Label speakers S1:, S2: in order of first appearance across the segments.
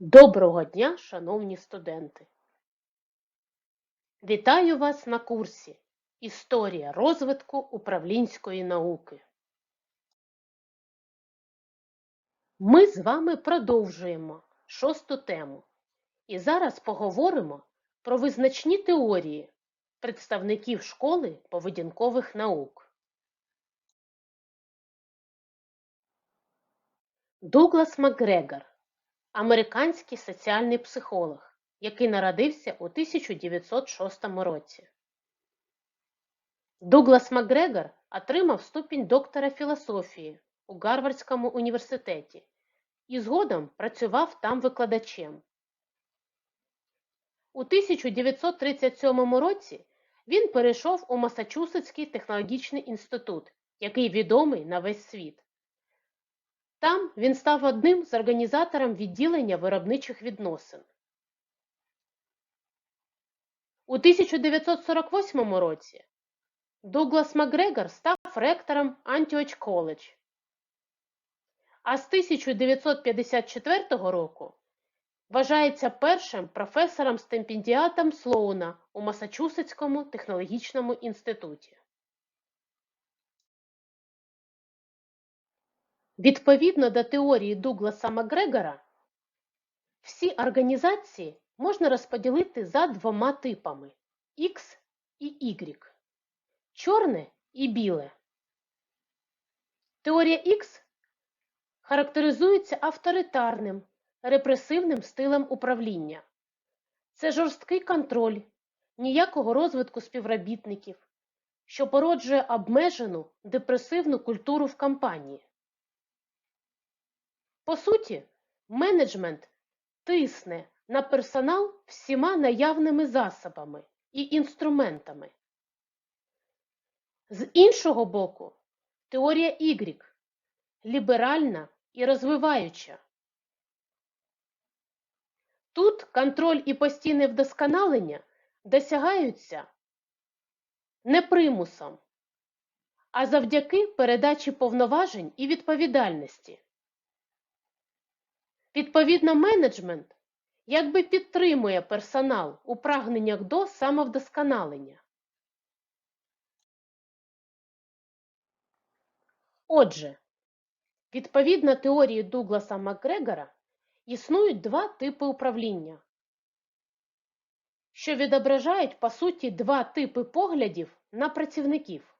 S1: Доброго дня, шановні студенти! Вітаю вас на курсі Історія розвитку управлінської науки. Ми з вами продовжуємо шосту тему і зараз поговоримо про визначні теорії представників школи поведінкових наук. Дуглас Макгрегор американський соціальний психолог, який народився у 1906 році. Дуглас Макгрегор отримав ступінь доктора філософії у Гарвардському університеті і згодом працював там викладачем. У 1937 році він перейшов у Масачусетський технологічний інститут, який відомий на весь світ. Там він став одним з організатором відділення виробничих відносин. У 1948 році Дуглас Макгрегор став ректором Антіоч Коледж, а з 1954 року вважається першим професором-стипендіатом Слоуна у Масачусетському технологічному інституті. Відповідно до теорії Дугласа Макгрегора, всі організації можна розподілити за двома типами X і Y, чорне і біле. Теорія X характеризується авторитарним, репресивним стилем управління. Це жорсткий контроль, ніякого розвитку співробітників, що породжує обмежену депресивну культуру в компанії. По суті, менеджмент тисне на персонал всіма наявними засобами і інструментами. З іншого боку, теорія Y ліберальна і розвиваюча. Тут контроль і постійне вдосконалення досягаються не примусом, а завдяки передачі повноважень і відповідальності. Відповідно, менеджмент якби підтримує персонал у прагненнях до самовдосконалення. Отже, відповідно теорії Дугласа Макгрегора існують два типи управління, що відображають, по суті, два типи поглядів на працівників.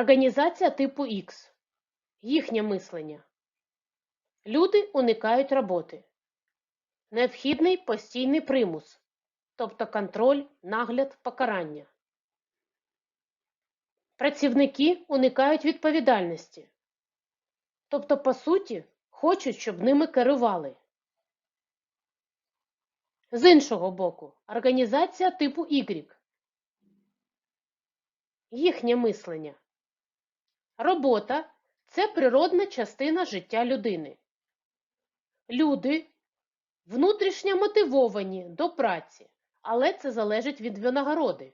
S1: Організація типу X. Їхнє мислення. Люди уникають роботи. Необхідний постійний примус, тобто контроль, нагляд, покарання. Працівники уникають відповідальності, тобто, по суті, хочуть, щоб ними керували. З іншого боку, організація типу Y. Їхнє мислення. Робота це природна частина життя людини. Люди внутрішньо мотивовані до праці, але це залежить від винагороди.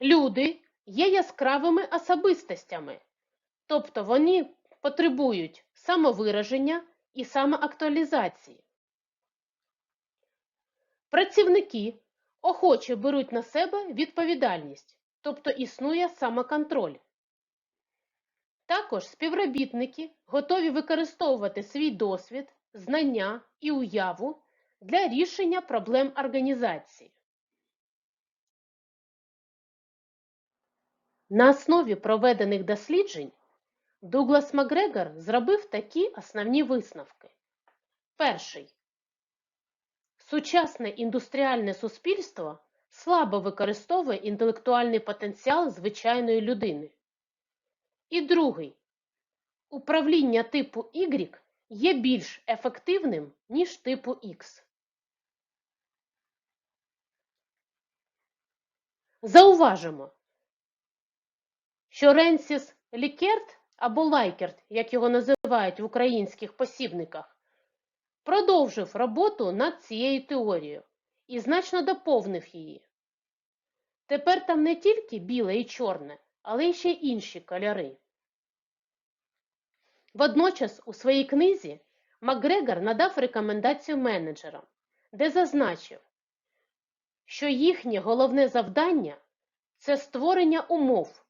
S1: Люди є яскравими особистостями, тобто вони потребують самовираження і самоактуалізації. Працівники охоче беруть на себе відповідальність, тобто існує самоконтроль. Також співробітники готові використовувати свій досвід, знання і уяву для рішення проблем організації. На основі проведених досліджень Дуглас Макгрегор зробив такі основні висновки. Перший. Сучасне індустріальне суспільство слабо використовує інтелектуальний потенціал звичайної людини. І другий. Управління типу Y є більш ефективним, ніж типу X. Зауважимо, що Ренсіс Лікерт або Лайкерт, як його називають в українських посібниках, продовжив роботу над цією теорією і значно доповнив її. Тепер там не тільки біле і чорне, але й ще інші кольори. Водночас у своїй книзі Макгрегор надав рекомендацію менеджерам, де зазначив, що їхнє головне завдання це створення умов,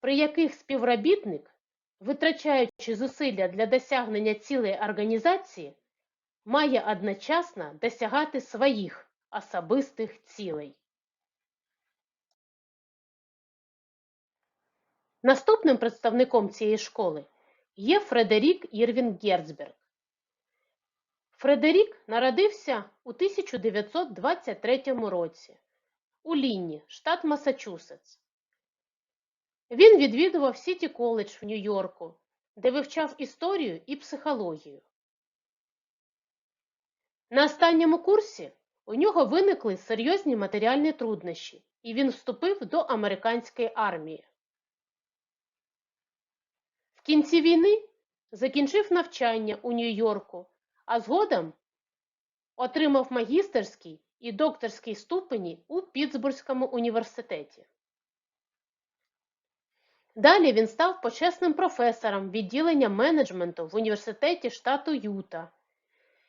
S1: при яких співробітник, витрачаючи зусилля для досягнення цілей організації, має одночасно досягати своїх особистих цілей. Наступним представником цієї школи є Фредерік Ірвін Герцберг. Фредерік народився у 1923 році у Лінні, штат Масачусетс. Він відвідував Сіті коледж в Нью-Йорку, де вивчав історію і психологію. На останньому курсі у нього виникли серйозні матеріальні труднощі, і він вступив до американської армії. В кінці війни закінчив навчання у Нью-Йорку, а згодом отримав магістерський і докторський ступені у Пітсбурзькому університеті. Далі він став почесним професором відділення менеджменту в університеті штату Юта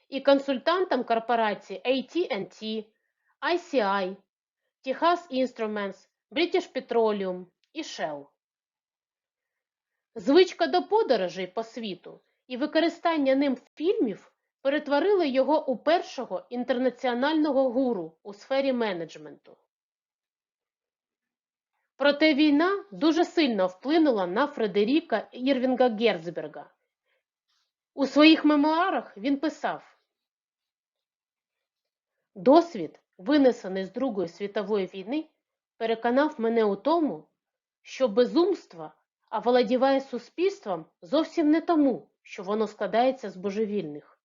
S1: і консультантом корпорацій AT&T, ICI, Texas Instruments, British Petroleum і Shell. Звичка до подорожей по світу і використання ним фільмів перетворили його у першого інтернаціонального гуру у сфері менеджменту. Проте війна дуже сильно вплинула на Фредеріка Ірвінга Герцберга. У своїх мемуарах він писав Досвід, винесений з Другої світової війни, переконав мене у тому, що безумство оволодіває суспільством зовсім не тому, що воно складається з божевільних.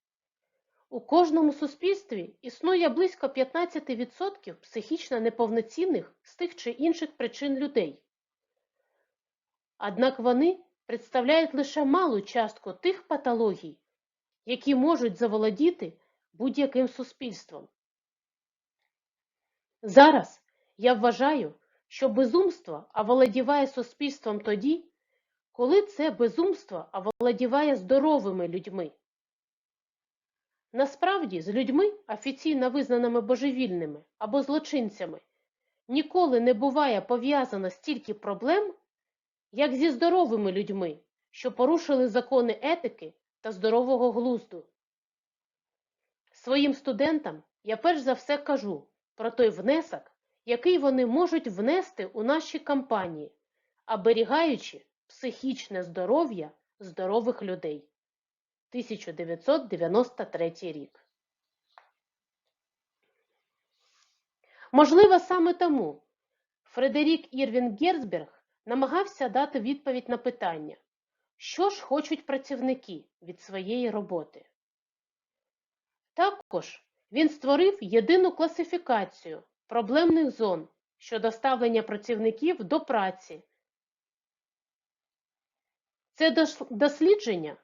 S1: У кожному суспільстві існує близько 15% психічно неповноцінних з тих чи інших причин людей. Однак вони представляють лише малу частку тих патологій, які можуть заволодіти будь-яким суспільством. Зараз я вважаю, що безумство оволодіває суспільством тоді, коли це безумство оволодіває здоровими людьми. Насправді, з людьми, офіційно визнаними божевільними або злочинцями, ніколи не буває пов'язано стільки проблем, як зі здоровими людьми, що порушили закони етики та здорового глузду. Своїм студентам я перш за все кажу про той внесок, який вони можуть внести у наші кампанії, оберігаючи психічне здоров'я здорових людей. 1993 рік. Можливо, саме тому Фредерік Ірвін Герцберг намагався дати відповідь на питання, що ж хочуть працівники від своєї роботи. Також він створив єдину класифікацію проблемних зон щодо ставлення працівників до праці. Це дослідження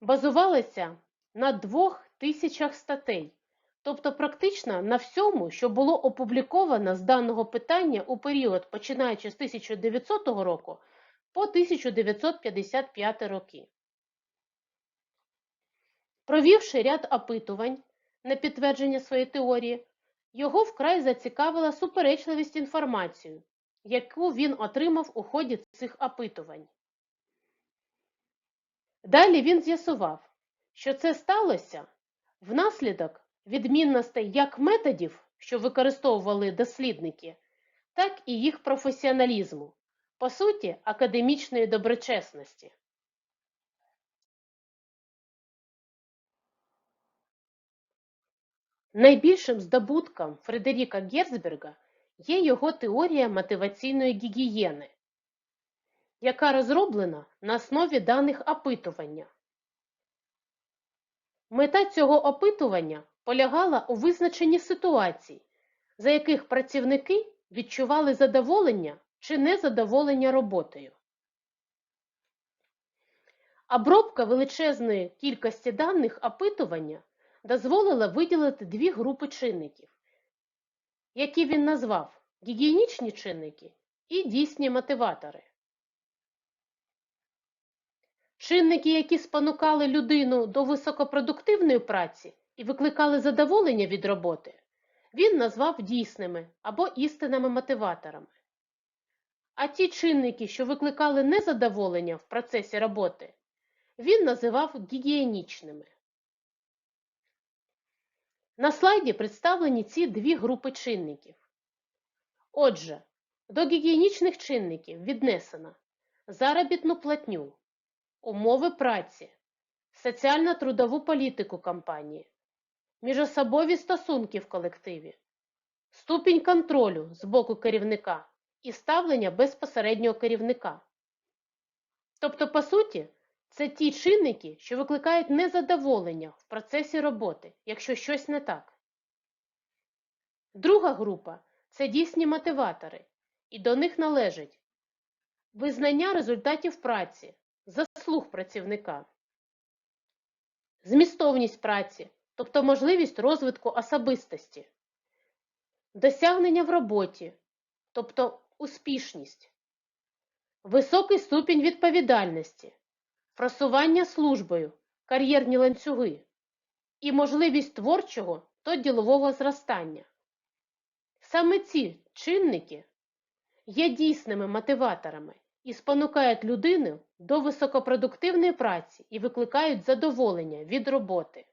S1: базувалося на двох тисячах статей, тобто практично на всьому, що було опубліковано з даного питання у період, починаючи з 1900 року по 1955 роки. Провівши ряд опитувань на підтвердження своєї теорії, його вкрай зацікавила суперечливість інформації, яку він отримав у ході цих опитувань. Далі він з'ясував, що це сталося внаслідок відмінностей як методів, що використовували дослідники, так і їх професіоналізму, по суті, академічної доброчесності. Найбільшим здобутком Фредеріка Герцберга є його теорія мотиваційної гігієни, яка розроблена на основі даних опитування. Мета цього опитування полягала у визначенні ситуацій, за яких працівники відчували задоволення чи незадоволення роботою. Обробка величезної кількості даних опитування дозволила виділити дві групи чинників, які він назвав гігієнічні чинники і дійсні мотиватори. Чинники, які спонукали людину до високопродуктивної праці і викликали задоволення від роботи, він назвав дійсними або істинними мотиваторами. А ті чинники, що викликали незадоволення в процесі роботи, він називав гігієнічними. На слайді представлені ці дві групи чинників. Отже, до гігієнічних чинників віднесено заробітну платню, умови праці, соціально-трудову політику компанії, міжособові стосунки в колективі, ступінь контролю з боку керівника і ставлення безпосереднього керівника. Тобто, по суті, це ті чинники, що викликають незадоволення в процесі роботи, якщо щось не так. Друга група це дійсні мотиватори, і до них належить визнання результатів праці, заслуг працівника, змістовність праці, тобто можливість розвитку особистості, досягнення в роботі, тобто успішність, високий ступінь відповідальності, просування службою, кар'єрні ланцюги. І можливість творчого та ділового зростання. Саме ці чинники є дійсними мотиваторами і спонукають людину до високопродуктивної праці і викликають задоволення від роботи.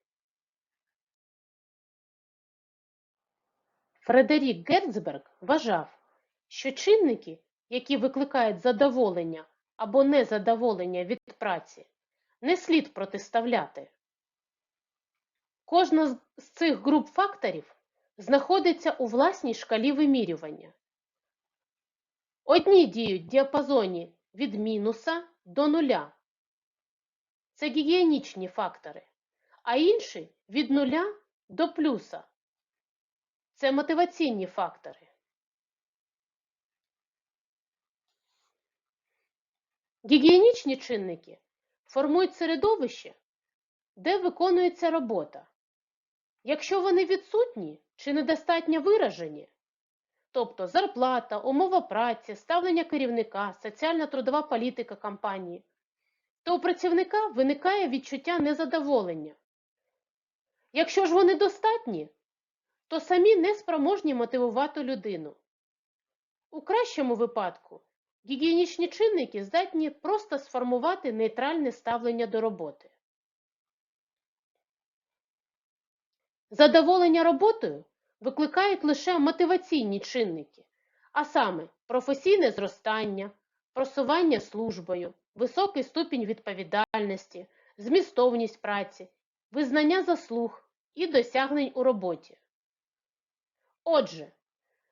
S1: Фредерік Герцберг вважав, що чинники, які викликають задоволення або незадоволення від праці, не слід протиставляти. Кожна з цих груп факторів знаходиться у власній шкалі вимірювання. Одні діють в діапазоні від мінуса до нуля. Це гігієнічні фактори, а інші від нуля до плюса. Це мотиваційні фактори. Гігієнічні чинники формують середовище, де виконується робота. Якщо вони відсутні чи недостатньо виражені, тобто зарплата, умова праці, ставлення керівника, соціально-трудова політика компанії, то у працівника виникає відчуття незадоволення. Якщо ж вони достатні, то самі не спроможні мотивувати людину. У кращому випадку гігієнічні чинники здатні просто сформувати нейтральне ставлення до роботи. Задоволення роботою викликають лише мотиваційні чинники, а саме професійне зростання, просування службою, високий ступінь відповідальності, змістовність праці, визнання заслуг і досягнень у роботі. Отже,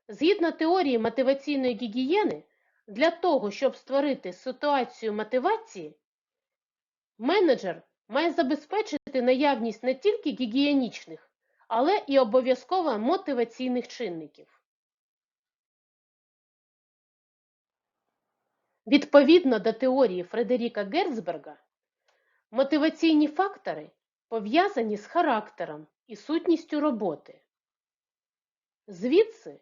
S1: згідно теорії мотиваційної гігієни, для того, щоб створити ситуацію мотивації, менеджер має забезпечити наявність не тільки гігієнічних, але і обов'язково мотиваційних чинників. Відповідно до теорії Фредеріка Герцберга, мотиваційні фактори пов'язані з характером і сутністю роботи. Звідси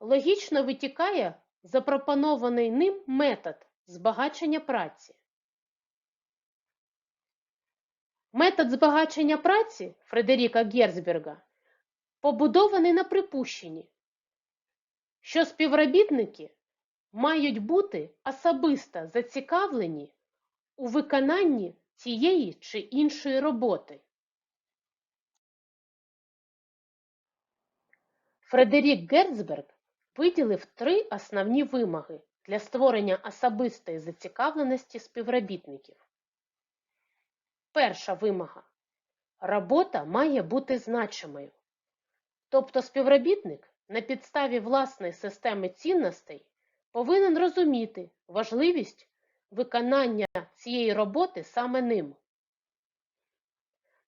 S1: логічно витікає запропонований ним метод збагачення праці. Метод збагачення праці Фредеріка Герцберга побудований на припущенні, що співробітники мають бути особисто зацікавлені у виконанні цієї чи іншої роботи. Фредерік Герцберг виділив три основні вимоги для створення особистої зацікавленості співробітників. Перша вимога. Робота має бути значимою. Тобто співробітник на підставі власної системи цінностей повинен розуміти важливість виконання цієї роботи саме ним.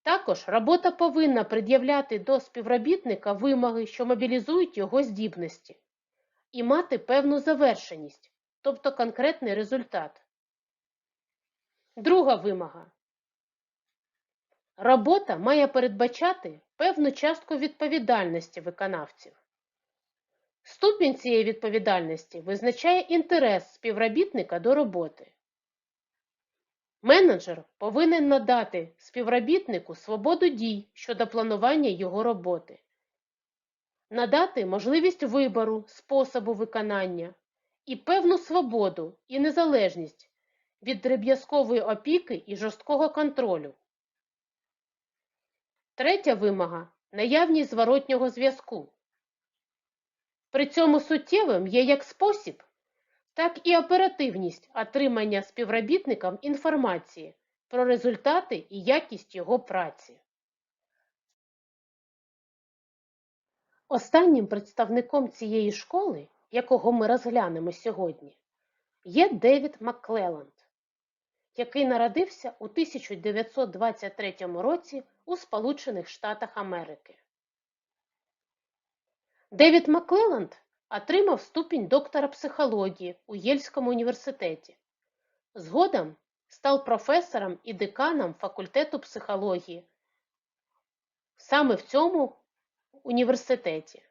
S1: Також робота повинна пред'являти до співробітника вимоги, що мобілізують його здібності, і мати певну завершеність, тобто конкретний результат. Друга вимога. Робота має передбачати певну частку відповідальності виконавців. Ступінь цієї відповідальності визначає інтерес співробітника до роботи. Менеджер повинен надати співробітнику свободу дій щодо планування його роботи, надати можливість вибору способу виконання і певну свободу і незалежність від дріб'язкової опіки і жорсткого контролю. Третя вимога наявність зворотнього зв'язку. При цьому суттєвим є як спосіб, так і оперативність отримання співробітникам інформації про результати і якість його праці. Останнім представником цієї школи, якого ми розглянемо сьогодні, є Девід Макклелланд, який народився у 1923 році у Сполучених Штатах Америки. Девід Макклелланд отримав ступінь доктора психології у Єльському університеті. Згодом став професором і деканом факультету психології саме в цьому університеті.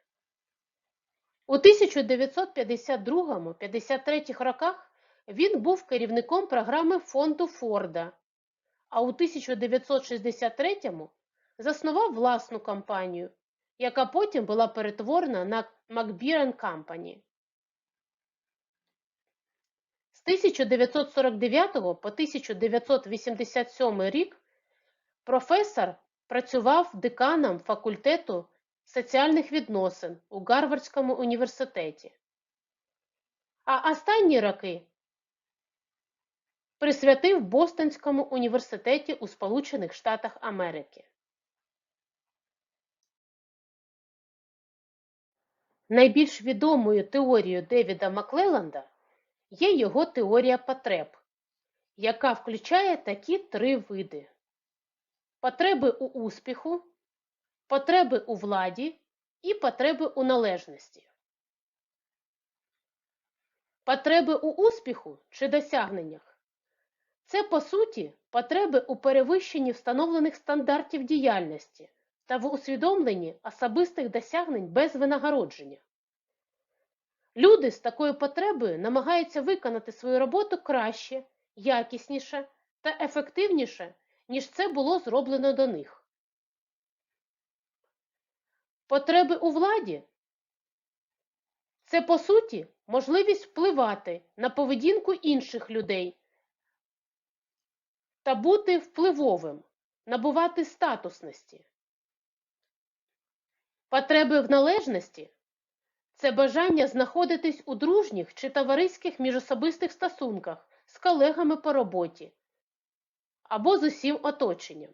S1: У 1952-53 роках він був керівником програми фонду Форда, а у 1963-му заснував власну компанію, яка потім була перетворена на McBeer Company. З 1949 по 1987 рік професор працював деканом факультету соціальних відносин у Гарвардському університеті. А останні роки присвятив Бостонському університеті у Сполучених Штатах Америки. Найбільш відомою теорією Девіда Маклелланда є його теорія потреб, яка включає такі три види: потреби у успіху, потреби у владі і потреби у належності. Потреби у успіху чи досягненнях це, по суті, потреби у перевищенні встановлених стандартів діяльності та в усвідомленні особистих досягнень без винагородження. Люди з такою потребою намагаються виконати свою роботу краще, якісніше та ефективніше, ніж це було зроблено до них. Потреби у владі це, по суті, можливість впливати на поведінку інших людей та бути впливовим, набувати статусності. Потреби в належності це бажання знаходитись у дружніх чи товариських міжособистих стосунках з колегами по роботі або з усім оточенням.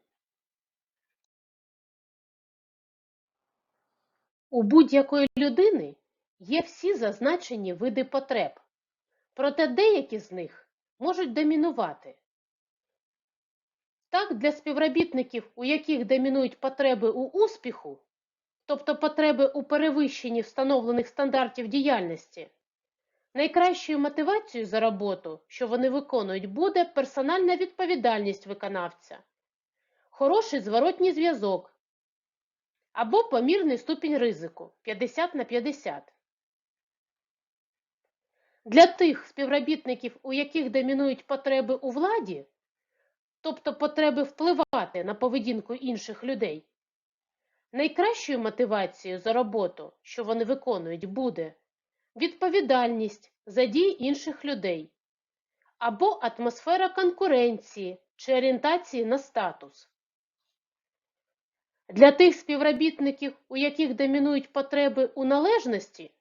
S1: У будь-якої людини є всі зазначені види потреб, проте деякі з них можуть домінувати. Так, для співробітників, у яких домінують потреби у успіху, тобто потреби у перевищенні встановлених стандартів діяльності, найкращою мотивацією за роботу, що вони виконують, буде персональна відповідальність виконавця, хороший зворотній зв'язок або помірний ступінь ризику 50 на 50. Для тих співробітників, у яких домінують потреби у владі, тобто потреби впливати на поведінку інших людей, найкращою мотивацією за роботу, що вони виконують, буде відповідальність за дії інших людей або атмосфера конкуренції чи орієнтації на статус. Для тих співробітників, у яких домінують потреби у належності,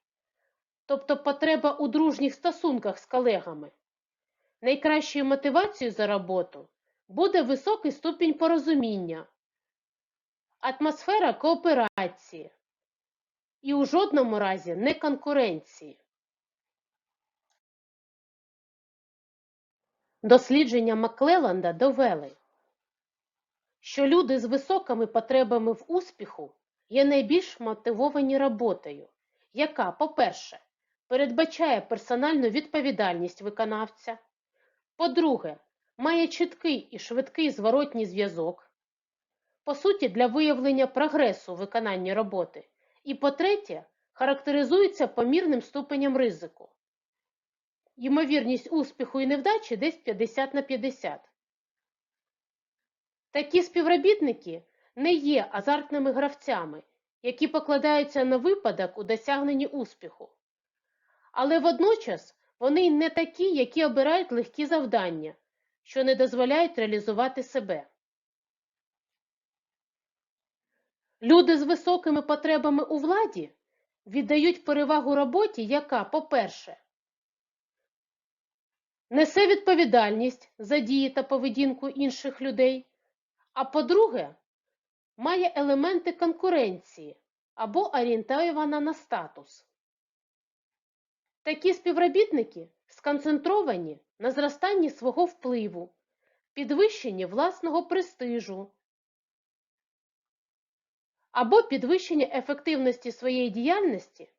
S1: тобто потреба у дружніх стосунках з колегами, найкращою мотивацією за роботу буде високий ступінь порозуміння, атмосфера кооперації і у жодному разі не конкуренції. Дослідження Маклелланда довели, що люди з високими потребами в успіху є найбільш мотивовані роботою, яка, по-перше, передбачає персональну відповідальність виконавця, по-друге, має чіткий і швидкий зворотній зв'язок, по суті, для виявлення прогресу у виконанні роботи, і, по-третє, характеризується помірним ступенем ризику. Ймовірність успіху і невдачі десь 50 на 50. Такі співробітники не є азартними гравцями, які покладаються на випадок у досягненні успіху. Але водночас вони не такі, які обирають легкі завдання, що не дозволяють реалізувати себе. Люди з високими потребами у владі віддають перевагу роботі, яка, по-перше, несе відповідальність за дії та поведінку інших людей, а по-друге, має елементи конкуренції або орієнтована на статус. Такі співробітники сконцентровані на зростанні свого впливу, підвищенні власного престижу або підвищення ефективності своєї діяльності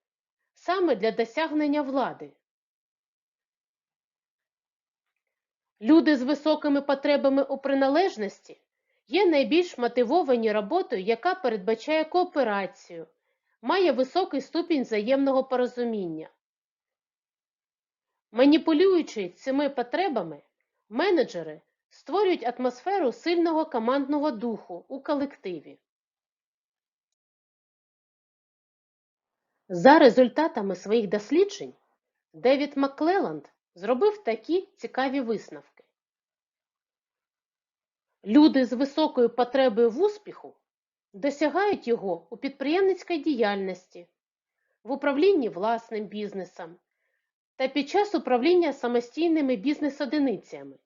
S1: саме для досягнення влади. Люди з високими потребами у приналежності є найбільш мотивовані роботою, яка передбачає кооперацію, має високий ступінь взаємного порозуміння. Маніпулюючи цими потребами, менеджери створюють атмосферу сильного командного духу у колективі. За результатами своїх досліджень Девід Макклелланд зробив такі цікаві висновки. Люди з високою потребою в успіху досягають його у підприємницькій діяльності, в управлінні власним бізнесом та під час управління самостійними бізнес-одиницями,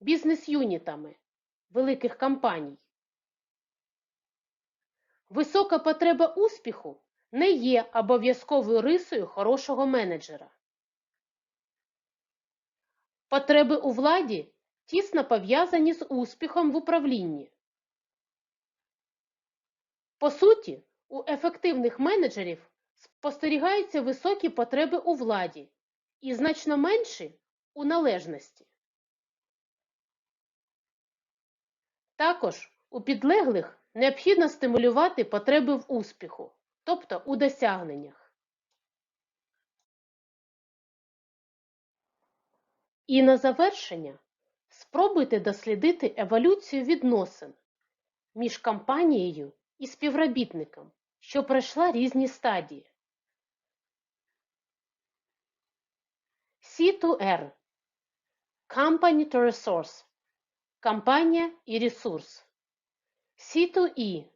S1: бізнес-юнітами великих компаній. Висока потреба успіху не є обов'язковою рисою хорошого менеджера. Потреби у владі тісно пов'язані з успіхом в управлінні. По суті, у ефективних менеджерів спостерігаються високі потреби у владі і значно менші у належності. Також у підлеглих необхідно стимулювати потреби в успіху, тобто у досягненнях. І на завершення спробуйте дослідити еволюцію відносин між компанією і співробітником, що пройшла різні стадії. C2R Company to Resource Компанія і ресурс. C2E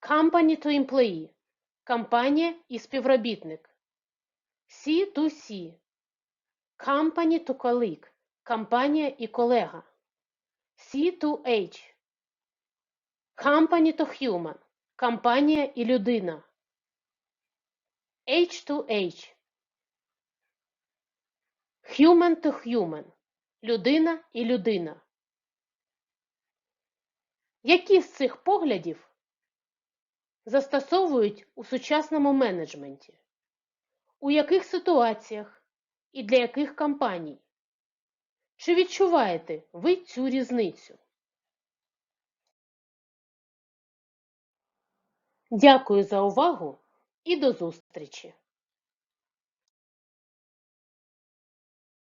S1: Company to Employee Компанія і співробітник. C2C Company to Colleague Компанія і колега. C2H Company to Human Компанія і людина. H2H Human to Human Людина і людина. Які з цих поглядів застосовують у сучасному менеджменті? У яких ситуаціях і для яких компаній? Чи відчуваєте ви цю різницю? Дякую за увагу і до зустрічі!